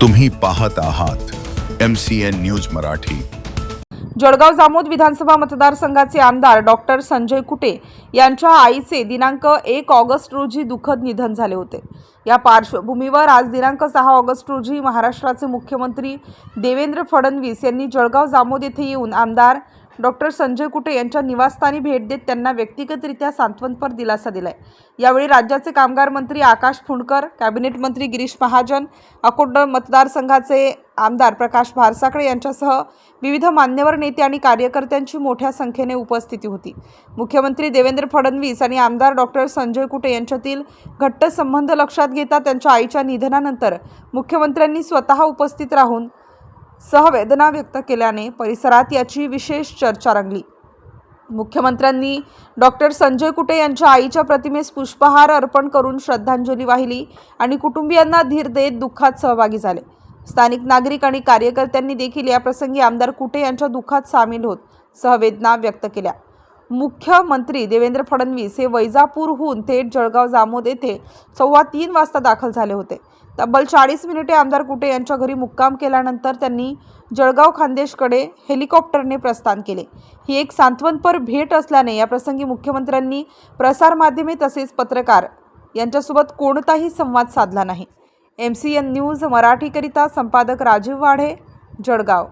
तुम्ही पाहत आहात M C N news Marathi. Jalgaon Jamod विधानसभा मतदारसंघाचे आमदार डॉक्टर संजय कुटे यांच्या आईचे दिनांक एक ऑगस्ट रोजी दुःखद निधन झाले होते. या पार्श्वभूमीवर आज दिनांक सहा ऑगस्ट रोजी महाराष्ट्राचे मुख्यमंत्री देवेंद्र फडणवीस यांनी जळगाव जामोद येथे येऊन आमदार डॉक्टर संजय कुटे यांच्या निवासस्थानी भेट देत त्यांना व्यक्तिगतरित्या सांत्वनपर दिलासा दिलाय. यावेळी राज्याचे कामगार मंत्री आकाश फुंडकर कॅबिनेट मंत्री गिरीश महाजन अकोट मतदारसंघाचे आमदार प्रकाश भारसाकडे यांच्यासह विविध मान्यवर नेते आणि कार्यकर्त्यांची मोठ्या संख्येने उपस्थिती होती. मुख्यमंत्री देवेंद्र फडणवीस आणि आमदार डॉक्टर संजय कुटे यांच्यातील घट्ट संबंध लक्षात घेता त्यांच्या आईच्या निधनानंतर मुख्यमंत्र्यांनी स्वतः उपस्थित राहून सहवेदना व्यक्त केल्याने परिसरात याची विशेष चर्चा रंगली. मुख्यमंत्र्यांनी डॉक्टर संजय कुटे यांच्या आईच्या प्रतिमेस पुष्पहार अर्पण करून श्रद्धांजली वाहिली आणि कुटुंबियांना धीर देत दुःखात सहभागी झाले. स्थानिक नागरिक आणि कार्यकर्त्यांनी देखील याप्रसंगी आमदार कुटे यांच्या दुःखात सामील होत सहवेदना व्यक्त केल्या. मुख्यमंत्री देवेंद्र फडणवीस हे वैजापूरहून थेट जळगाव जामोद येथे सव्वा तीन वाजता दाखल झाले होते. तब्बल चाळीस मिनिटे आमदार कुटे यांच्या घरी मुक्काम केल्यानंतर त्यांनी जळगाव खानदेशकडे हेलिकॉप्टरने प्रस्थान केले. ही एक सांत्वनपर भेट असल्याने याप्रसंगी मुख्यमंत्र्यांनी प्रसारमाध्यमे तसेच पत्रकार यांच्यासोबत कोणताही संवाद साधला नाही. एम सी एन न्यूज मराठीकरिता संपादक राजीव वाढे जळगाव.